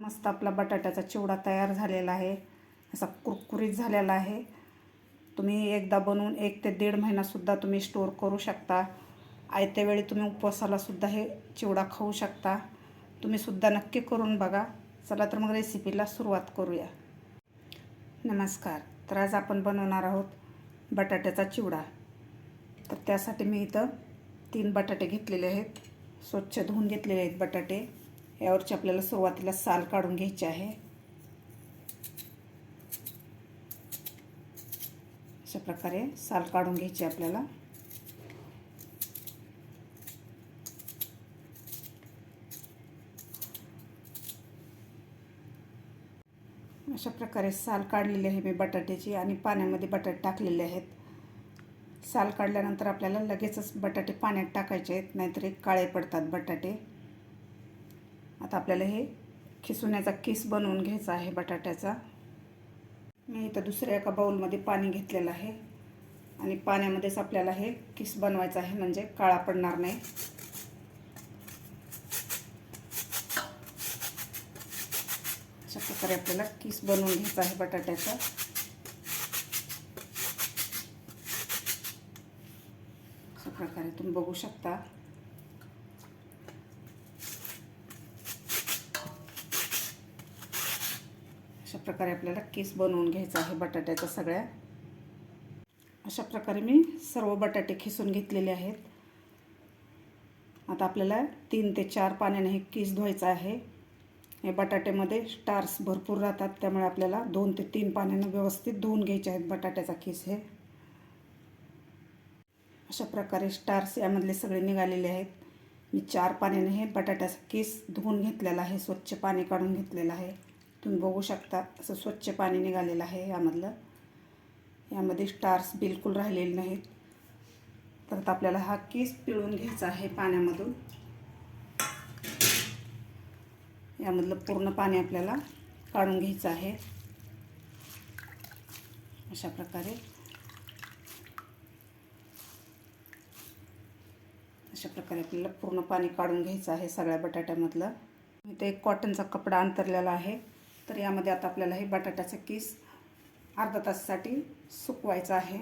मस्त आपला बटाट्याचा चिवडा तयार झालेला आहे. असा कुरकुरीत झालेला आहे. तुम्ही एकदा बनवून एक ते दीड महिनासुद्धा तुम्ही स्टोअर करू शकता. आयत्या वेळी तुम्ही उपवासालासुद्धा हे चिवडा खाऊ शकता. तुम्हीसुद्धा नक्की करून बघा. चला तर मग रेसिपीला सुरुवात करूया. नमस्कार. तर आज आपण बनवणार आहोत बटाट्याचा चिवडा. तर त्यासाठी मी इथं तीन बटाटे घेतलेले आहेत. स्वच्छ धुवून घेतलेले आहेत बटाटे. यावरची आपल्याला सुरुवातीला साल काढून घ्यायची आहे. अशा प्रकारे साल काढून घ्यायची आपल्याला. अशा प्रकारे साल काढलेली आहे मी बटाट्याची आणि पाण्यामध्ये बटाटे टाकलेले आहेत. साल काढल्यानंतर आपल्याला लगेचच बटाटे पाण्यात टाकायचे आहेत नाहीतर एक काळे पडतात बटाटे. आता आपल्याला हे खिसुण्याचा किस बनवून घ्यायचा आहे बटाट्याचा. मी इथं दुसऱ्या एका बाऊलमध्ये पाणी घेतलेलं आहे. आणि पाण्यामध्येच आपल्याला हे किस बनवायचं आहे म्हणजे काळा पडणार नाही. अशा प्रकारे आपल्याला किस बनवून घ्यायचा आहे बटाट्याचा. अशा प्रकारे तुम्ही बघू शकता अशा प्रकारे आपल्याला केस बनवून घ्यायचा आहे बटाट्याच्या सगळ्या. अशा प्रकारे मी सर्व बटाटे खिसून घेतलेले आहेत. आता आपल्याला तीन ते चार पाण्याने हे केस धुवायचं आहे. हे बटाट्यामध्ये स्टार्स भरपूर राहतात त्यामुळे आपल्याला दोन ते तीन पाण्यानं व्यवस्थित धुवून घ्यायचे आहेत बटाट्याचा केस हे. अशा प्रकारे स्टार्स यामधले सगळे निघालेले आहेत. मी चार पाण्याने हे बटाट्याचा केस धुवून घेतलेला आहे स्वच्छ पाणी काढून घेतलेलं आहे. तुम्ही बघू शकता असं स्वच्छ पाणी निघालेलं आहे यामधलं. यामध्ये स्टार्स बिलकुल राहिलेले नाहीत. तर आपल्याला हा केस पिळून घ्यायचा आहे पाण्यामधून. यामधलं पूर्ण पाणी आपल्याला काढून घ्यायचं आहे. अशा प्रकारे. अशा प्रकारे आपल्याला पूर्ण पाणी काढून घ्यायचं आहे सगळ्या बटाट्यामधलं. इथे एक कॉटनचा कपडा अंतरलेला आहे. तर यामध्ये आता आपल्याला हे बटाट्याचा किस अर्धा तासासाठी सुकवायचं आहे.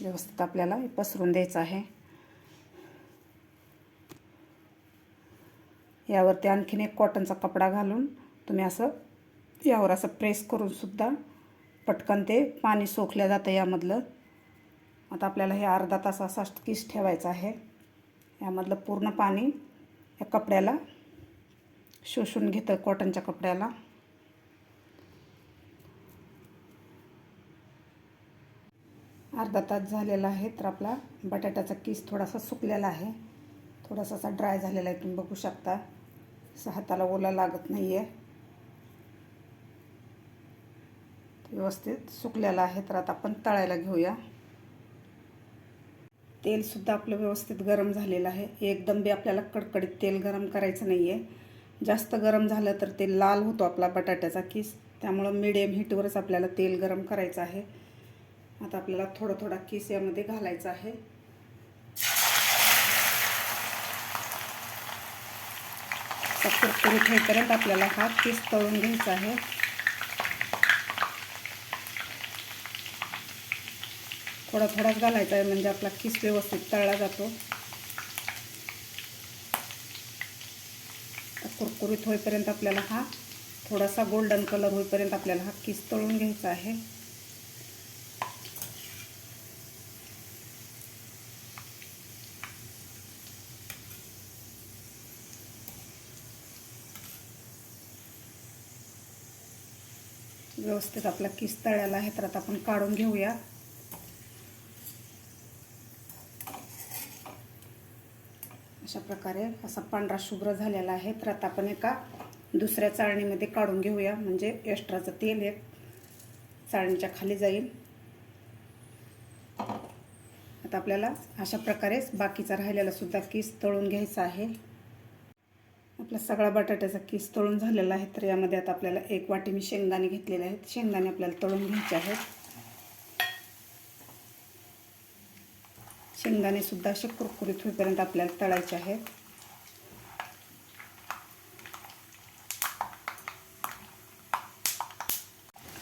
व्यवस्थित आपल्याला हे पसरून द्यायचं आहे. यावरती आणखीन एक कॉटनचा कपडा घालून तुम्ही असं यावर असं प्रेस करून सुद्धा पटकन ते पाणी सोखलं जातं यामधलं. आता आपल्याला हे अर्धा तास असा किस ठेवायचा आहे. यामधलं पूर्ण पाणी या कपड्याला शोषून घेतं कॉटनच्या कपड्याला. अर्धा तास झालेला आहे तर आपला बटाट्याचा किस थोडासा सुकलेला आहे. थोडासा असा ड्राय झालेला आहे तुम्ही बघू शकता. असं हाताला ओला लागत नाही आहे व्यवस्थित सुकलेला आहे तर आता आपण तळायला घेऊया. तेलसुद्धा आपलं व्यवस्थित गरम झालेलं आहे. एकदम बी आपल्याला कडकडीत तेल गरम करायचं नाही आहे जास्त गरम झालं तर ते लाल होतो आपला बटाट्याचा किस. त्यामुळं मिडियम हीटवरच आपल्याला तेल गरम करायचं आहे. आता आपल्याला थोडं थोडा किस यामध्ये घालायचा आहे. कुरकुरीत होईपर्यंत आपल्याला हा किस तळून घ्यायचा आहे. थोडा थोडाच घालायचा आहे म्हणजे आपला किस व्यवस्थित तळला जातो. कुरकुरीत होईपर्यंत आपल्याला हा थोडासा गोल्डन कलर होईपर्यंत आपल्याला हा किस तळून घ्यायचा आहे. व्यवस्थित आपला किस तळ्याला आहे तर आता आपण काढून घेऊया. अशा प्रकारे असा पांढरा शुभ्र झालेला आहे. तर आता आपण एका दुसऱ्या चाळणीमध्ये काढून घेऊया. म्हणजे एक्स्ट्राचं तेल एक चाळणीच्या खाली जाईल. आता आपल्याला अशा प्रकारेच बाकीचा राहिलेला सुद्धा किस तळून घ्यायचा आहे. आपला सगळा बटाट्याचा किस तळून झालेला आहे. तर यामध्ये आता आपल्याला एक वाटी मी शेंगदाणे घेतलेले आहेत. शेंगदाणे आपल्याला तळून घ्यायचे आहेत. शेंगदाणेसुद्धा असे कुरकुरीत होईपर्यंत आपल्याला तळायचे आहेत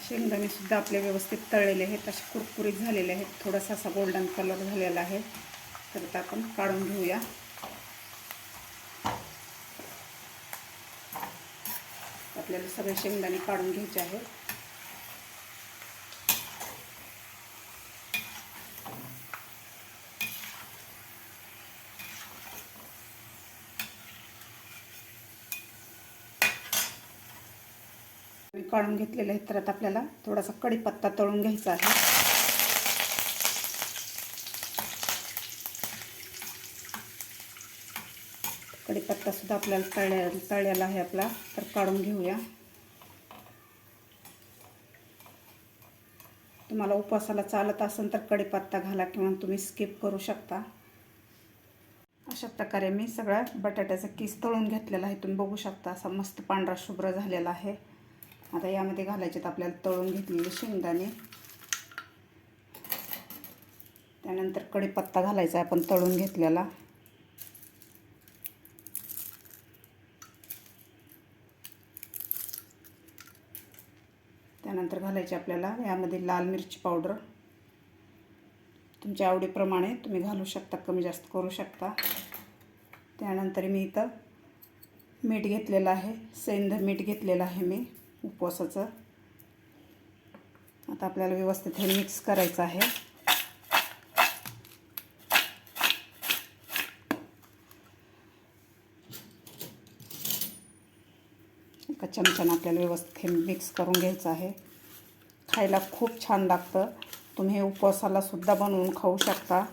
शेंगदाणेसुद्धा आपले व्यवस्थित तळलेले आहेत असे कुरकुरीत झालेले आहेत. थोडासा असा गोल्डन कलर झालेला आहे. तर आता आपण काढून घेऊया. आपल्याला सगळे शेंगदाणे काढून घ्यायचे आहेत. मी काढून घेतलेले आहेत तर आता आपल्याला थोडासा कढीपत्ता तळून घ्यायचा आहे. कढीपत्तासुद्धा आपल्याला तळल्या तळलेला आहे आपला तर काढून घेऊया. तुम्हाला उपवासाला चालत असेल तर कढीपत्ता घाला किंवा तुम्ही स्किप करू शकता. अशा प्रकारे मी सगळ्या बटाट्याचा किस तळून घेतलेला आहे तुम्ही बघू शकता असा मस्त पांढरा शुभ्र झालेला आहे. आता यामध्ये घालायचे आपल्याला तळून घेतलेले शेंगदाणे. त्यानंतर कढीपत्ता घालायचा आहे आपण तळून घेतलेला. त्यानंतर घालायचे आपल्याला यामध्ये लाल मिरची पावडर. तुमच्या आवडीप्रमाणे तुम्ही घालू शकता कमी जास्त करू शकता. त्यानंतर मी इथं मीठ घेतलेलं आहे सेंध मीठ घेतलेलं आहे मी. उपवासाचं. आता आपल्याला व्यवस्थित हे मिक्स करायचं आहे. एका चमच्यानं आपल्याला व्यवस्थित हे मिक्स करून घ्यायचं आहे. खायला खूप छान लागतं. तुम्ही हे उपवासाला सुद्धा बनवून खाऊ शकता.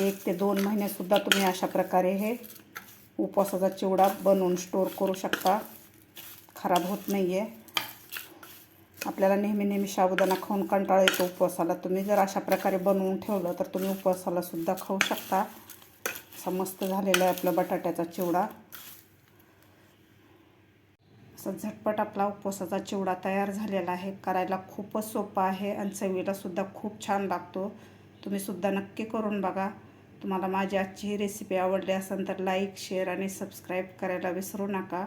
एक ते दोन महिनेसुद्धा तुम्ही अशा प्रकारे हे उपवासाचा चिवडा बनवून स्टोर करू शकता. खराब होत नाही आहे आपल्याला नेहमी नेहमी साबुदाणा खाऊन कंटाळा येतो उपवासाला. तुम्ही जर अशा प्रकारे बनवून ठेवलं तर तुम्ही उपवासाला सुद्धा खाऊ शकता. असा मस्त झालेला आहे आपला बटाट्याचा चिवडा. असा झटपट आपला उपवासाचा चिवडा तयार झालेला आहे. करायला खूपच सोपा आहे आणि चवीलासुद्धा खूप छान लागतो. तुम्हीसुद्धा नक्की करून बघा. तुम्हाला माझी आजची ही रेसिपी आवडली असेल तर लाईक शेअर आणि सबस्क्राईब करायला विसरू नका.